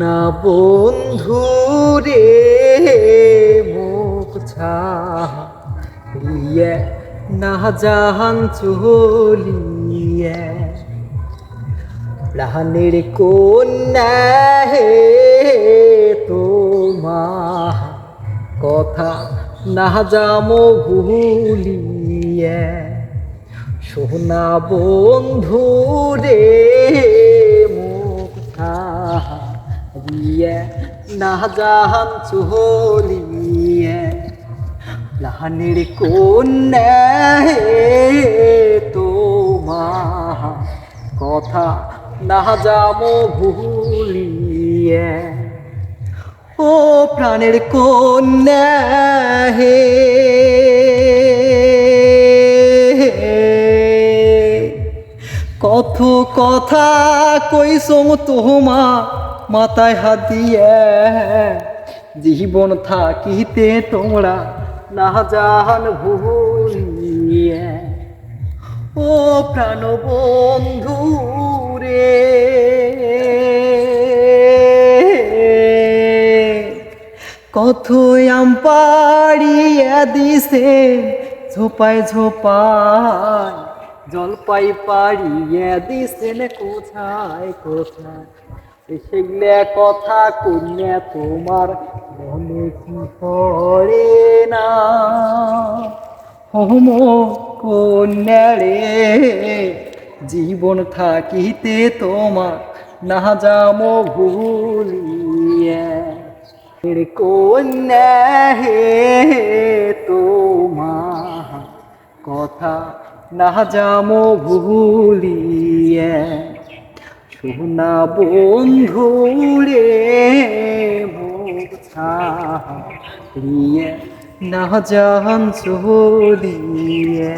না বন্ধু রে, মুখ ছাড়িয়ে না জাহান চলিয়ে। প্রাণের কন্যা হে তোমা কথা না যামো ভুলিয়ে। সোনা বন্ধু রে ছাড়িয়ে না জাহান চলিয়ে প্রাণের কন্যা তোমা কথা না যামো ভুলিয়ে ও প্রাণের কন্যা হে কত কথা কইসম তোমা মাথায় হাত দিয়ে, জীবন থাকিতে তোমরা না জাহান ভুলিয়ে ও প্রাণ বন্ধু রে। কত আম দিছে, ঝোপায় ঝোপায়, জলপাই পাড়িয়া দিছেন কোথায় কোথায়? সেগুলা কথা কন্যা তোমার মনে কি পড়ে না? হোম কন্যারে জীবন থাকিতে তোমার না যামো ভুলিয়া। কন্যা হে, তোমার কথা না যামো ভুলিয়া। সোনা বন্ধু রে ছাড়িয়ে না জাহান চলিয়ে